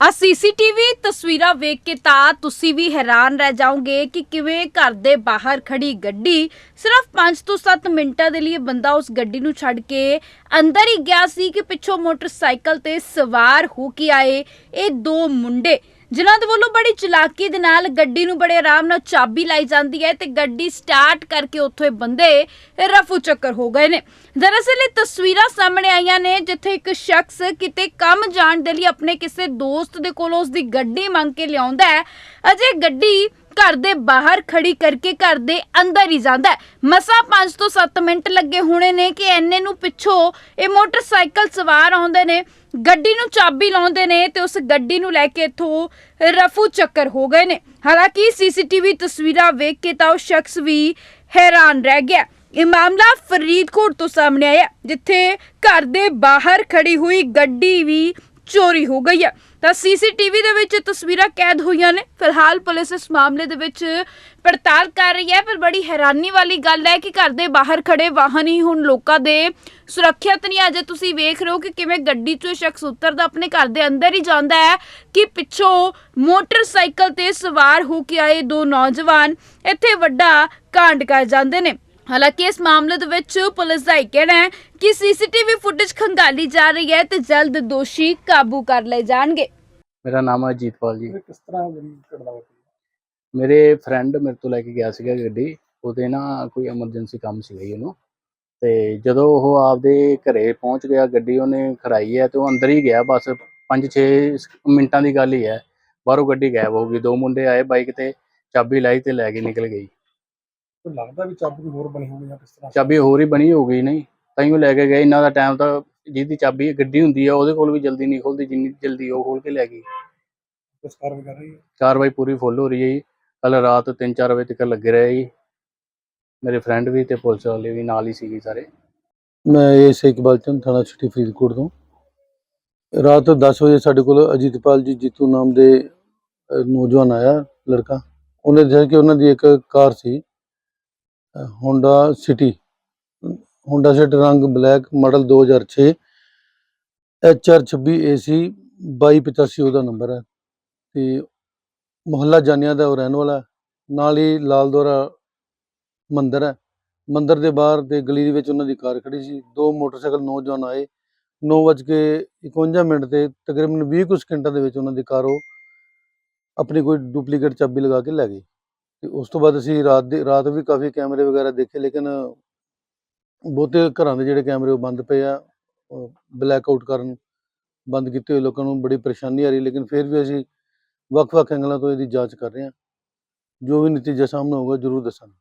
ਆ ਸੀਸੀਟੀਵੀ ਤਸਵੀਰਾਂ ਵੇਖ ਕੇ ਤਾਂ ਤੁਸੀਂ ਵੀ ਹੈਰਾਨ ਰਹਿ ਜਾਓਗੇ ਕਿ ਕਿਵੇਂ ਘਰ ਦੇ ਬਾਹਰ ਖੜੀ ਗੱਡੀ ਸਿਰਫ 5 ਤੋਂ 7 ਮਿੰਟਾਂ ਦੇ ਲਈ ਬੰਦਾ ਉਸ ਗੱਡੀ ਨੂੰ ਛੱਡ ਕੇ ਅੰਦਰ ਹੀ ਗਿਆ ਸੀ ਕਿ ਪਿੱਛੋਂ ਮੋਟਰਸਾਈਕਲ ਤੇ ਸਵਾਰ ਹੋ ਕੇ ਆਏ। ਇਹ ਦੋ ਮੁੰਡੇ ਜਿਨ੍ਹਾਂ ਦੇ ਵੱਲੋਂ ਬੜੀ ਚਲਾਕੀ ਦੇ ਨਾਲ ਗੱਡੀ ਨੂੰ ਬੜੇ ਆਰਾਮ ਨਾਲ ਚਾਬੀ ਲਾਈ ਜਾਂਦੀ ਹੈ ਤੇ ਗੱਡੀ ਸਟਾਰਟ ਕਰਕੇ ਉੱਥੋਂ ਇਹ ਬੰਦੇ ਰਫੂ ਚੱਕਰ ਹੋ ਗਏ ਨੇ। ਦਰਅਸਲ ਇਹ ਤਸਵੀਰਾਂ ਸਾਹਮਣੇ ਆਈਆਂ ਨੇ, ਜਿੱਥੇ ਇੱਕ ਸ਼ਖਸ ਕਿਤੇ ਕੰਮ ਜਾਣ ਦੇ ਲਈ ਆਪਣੇ ਕਿਸੇ ਦੋਸਤ ਦੇ ਕੋਲੋਂ ਉਸ ਦੀ ਗੱਡੀ ਮੰਗ ਕੇ ਲਿਆਉਂਦਾ ਹੈ। ਅਜੇ ਗੱਡੀ ਘਰ ਦੇ ਬਾਹਰ ਖੜੀ ਕਰਕੇ ਘਰ ਦੇ ਅੰਦਰ ਹੀ ਜਾਂਦਾ ਮਸਾ 5 ਤੋਂ 7 ਮਿੰਟ ਲੱਗੇ ਹੋਣੇ ਨੇ ਕਿ ਐਨੇ ਨੂੰ ਪਿੱਛੋਂ ਇਹ ਮੋਟਰਸਾਈਕਲ ਸਵਾਰ ਆਉਂਦੇ ਨੇ, ਗੱਡੀ ਨੂੰ ਚਾਬੀ ਲਾਉਂਦੇ ਨੇ ਤੇ ਉਸ ਗੱਡੀ ਨੂੰ ਲੈ ਕੇ ਇਥੋਂ ਰਫੂ ਚੱਕਰ ਹੋ ਗਏ ਨੇ। ਹਾਲਾਂਕਿ ਸੀਸੀਟੀਵੀ ਤਸਵੀਰਾਂ ਵੇਖ ਕੇ ਤਾਂ ਉਹ ਸ਼ਖਸ ਵੀ ਹੈਰਾਨ ਰਹਿ ਗਿਆ। ਇਹ ਮਾਮਲਾ ਫਰੀਦਕੋਟ ਤੋਂ ਸਾਹਮਣੇ ਆਇਆ ਜਿੱਥੇ ਘਰ ਦੇ ਬਾਹਰ ਖੜੀ ਹੋਈ ਗੱਡੀ ਵੀ ਚੋਰੀ ਹੋ ਗਈ ਹੈ। ਤਾਂ ਸੀਸੀਟੀਵੀ ਦੇ ਵਿੱਚ ਤਸਵੀਰਾਂ ਕੈਦ ਹੋਈਆਂ ਨੇ। ਫਿਲਹਾਲ ਪੁਲਿਸ ਇਸ ਮਾਮਲੇ ਦੇ ਵਿੱਚ ਪੜਤਾਲ ਕਰ ਰਹੀ ਹੈ, ਪਰ ਬੜੀ ਹੈਰਾਨੀ ਵਾਲੀ ਗੱਲ ਹੈ ਕਿ ਘਰ ਦੇ ਬਾਹਰ ਖੜੇ ਵਾਹਨ ਹੀ ਹੁਣ ਲੋਕਾਂ ਦੇ ਸੁਰੱਖਿਅਤ ਨਹੀਂ। ਅਜੇ ਤੁਸੀਂ ਵੇਖ ਰਹੇ ਹੋ ਕਿ ਕਿਵੇਂ ਗੱਡੀ 'ਚੋਂ ਇਹ ਸ਼ਖਸ ਉਤਰਦਾ, ਆਪਣੇ ਘਰ ਦੇ ਅੰਦਰ ਹੀ ਜਾਂਦਾ ਹੈ ਕਿ ਪਿੱਛੋਂ ਮੋਟਰਸਾਈਕਲ ਤੇ ਸਵਾਰ ਹੋ ਕੇ ਆਏ ਦੋ ਨੌਜਵਾਨ। ਇੱਥੇ ਵੱਡਾ ਕਾਂਡ ਕਰ ਜਾਂਦੇ ਨੇ। ਹਾਲਾਂਕਿ ਇਸ ਮਾਮਲੇ ਦੇ ਵਿੱਚ ਪੁਲਿਸ ਦਾ ਇਹ ਕਹਿਣਾ ਹੈ ਕਿ ਸੀਸੀਟੀਵੀ ਫੁਟੇਜ ਖੰਗਾਲੀ ਜਾ ਰਹੀ ਹੈ ਤੇ ਜਲਦ ਦੋਸ਼ੀ ਕਾਬੂ ਕਰ ਲਏ ਜਾਣਗੇ। ਮੇਰਾ ਨਾਮ ਹੈ ਅਜੀਤਪਾਲ ਜੀ। ਕਿਸ ਤਰ੍ਹਾਂ ਜਿਹੜੀ ਘਟਨਾ ਵਾਪਰੀ? ਮੇਰੇ ਫਰੈਂਡ ਮੇਰੇ ਤੋਂ ਲੈ ਕੇ ਗਿਆ ਸੀਗਾ ਗੱਡੀ। ਉਹਦੇ ਨਾ ਕੋਈ ਐਮਰਜੈਂਸੀ ਕੰਮ ਸੀਗਾ ਜੀ ਉਹਨੂੰ। ਤੇ ਜਦੋਂ ਉਹ ਆਪਦੇ ਘਰੇ ਪਹੁੰਚ ਗਿਆ ਗੱਡੀ ਉਹਨੇ ਖਰਾਈ ਹੈ ਤੇ ਉਹ ਅੰਦਰ ਹੀ ਗਿਆ। ਬਸ 5-6 ਮਿੰਟਾਂ ਦੀ ਗੱਲ ਹੀ ਹੈ। ਬਾਹਰੋਂ ਗੱਡੀ ਗਾਇਬ ਹੋ ਗਈ। ਦੋ ਮੁੰਡੇ ਆਏ ਬਾਈਕ ਤੇ ਚਾਬੀ ਲਾਈ ਤੇ ਲੈ ਕੇ ਨਿਕਲ ਗਈ। ਕੋਈ ਲੱਗਦਾ ਵੀ ਚਾਬੀ ਕੋਈ ਹੋਰ ਬਣੀ ਹੋਣੀ ਜਾਂ ਕਿਸ ਤਰ੍ਹਾਂ? ਚਾਬੀ ਹੋਰ ਹੀ ਬਣੀ ਹੋ ਗਈ ਨਹੀਂ। ਤਾਂ ਹੀ ਉਹ ਲੈ ਕੇ ਗਏ ਇਹਨਾਂ ਦਾ ਟਾਈਮ ਤਾਂ ਜਿਹਦੀ ਚਾਬੀ ਗੱਡੀ ਹੁੰਦੀ ਆ ਉਹਦੇ ਕੋਲ ਵੀ ਜਲਦੀ ਨਹੀਂ ਖੁੱਲਦੀ ਜਿੰਨੀ ਜਲਦੀ ਉਹ ਖੋਲ ਕੇ ਲੈ ਗਈ। ਕੁਛ ਕਾਰਵਾਈ ਕਰ ਰਹੀ ਹੈ? ਕਾਰਵਾਈ ਪੂਰੀ ਫੁੱਲ ਹੋ ਰਹੀ ਹੈ ਜੀ। ਕੱਲ ਰਾਤ 3-4 ਵਜੇ ਤੱਕ ਲੱਗੇ ਰਹੇ ਜੀ। ਮੇਰੇ ਫਰੈਂਡ ਵੀ ਤੇ ਪੁਲਿਸ ਵਾਲੇ ਵੀ ਨਾਲ ਹੀ ਸੀਗੇ ਸਾਰੇ। ਮੈਂ ਇਹ ਇਕਬਾਲ ਚੰਦ ਥਾਣਾ ਸਿਟੀ ਫਰੀਦਕੋਟ ਤੋਂ। ਰਾਤ 10 ਵਜੇ ਸਾਡੇ ਕੋਲ ਅਜੀਤਪਾਲ ਜੀ ਜੀਤੂ ਨਾਮ ਦੇ ਨੌਜਵਾਨ ਆਇਆ ਲੜਕਾ। ਉਹਨੇ ਦੱਸਿਆ ਕਿ ਉਹਨਾਂ ਦੀ ਇੱਕ ਕਾਰ ਸੀ। ਹੋਂਡਾ ਸਿਟੀ ਹੋਂਡਾ ਸਿਟੀ ਰੰਗ ਬਲੈਕ ਮਾਡਲ 2006 HR 26 AC 2285 ਉਹਦਾ ਨੰਬਰ ਹੈ। ਤੇ ਮੁਹੱਲਾ ਜਾਨੀਆਂ ਦਾ ਉਹ ਰਹਿਣ ਵਾਲਾ ਨਾਲ ਹੀ ਲਾਲ ਦੋਰਾ ਮੰਦਿਰ ਹੈ। ਮੰਦਿਰ ਦੇ ਬਾਹਰ ਤੇ ਗਲੀ ਦੇ ਵਿੱਚ ਉਹਨਾਂ ਦੀ ਕਾਰ ਖੜੀ ਸੀ। ਦੋ ਮੋਟਰਸਾਈਕਲ ਨੌਜਵਾਨ ਆਏ। 9:51 ਮਿੰਟ ਤੇ ਤਕਰੀਬਨ 20 ਕੁ ਸਕਿੰਟਾਂ ਦੇ ਵਿੱਚ ਉਹਨਾਂ ਦੀ ਕਾਰ ਉਹ ਆਪਣੀ ਕੋਈ ਡੁਪਲੀਕੇਟ ਚਾਬੀ ਲਗਾ ਕੇ ਲੈ ਗਈ। ਤੇ ਉਸ ਤੋਂ ਬਾਅਦ ਅਸੀਂ ਰਾਤ ਦੇ, ਰਾਤ ਵੀ ਕਾਫੀ ਕੈਮਰੇ ਵਗੈਰਾ ਦੇਖੇ, ਲੇਕਿਨ ਬਹੁਤੇ ਘਰਾਂ ਦੇ ਜਿਹੜੇ ਕੈਮਰੇ ਉਹ ਬੰਦ ਪਏ ਆ ਬਲੈਕ ਆਊਟ ਕਰਨ ਬੰਦ ਕੀਤੇ ਹੋਏ ਲੋਕਾਂ ਨੂੰ ਬੜੀ ਪਰੇਸ਼ਾਨੀ ਆ ਰਹੀ, ਲੇਕਿਨ ਫਿਰ ਵੀ ਅਸੀਂ ਵੱਖ-ਵੱਖ ਐਂਗਲਾਂ ਤੋਂ ਇਹਦੀ ਜਾਂਚ ਕਰ ਰਹੇ ਹਾਂ। ਜੋ ਵੀ ਨਤੀਜਾ ਸਾਹਮਣੇ ਆਊਗਾ ਜ਼ਰੂਰ ਦੱਸਾਂਗੇ।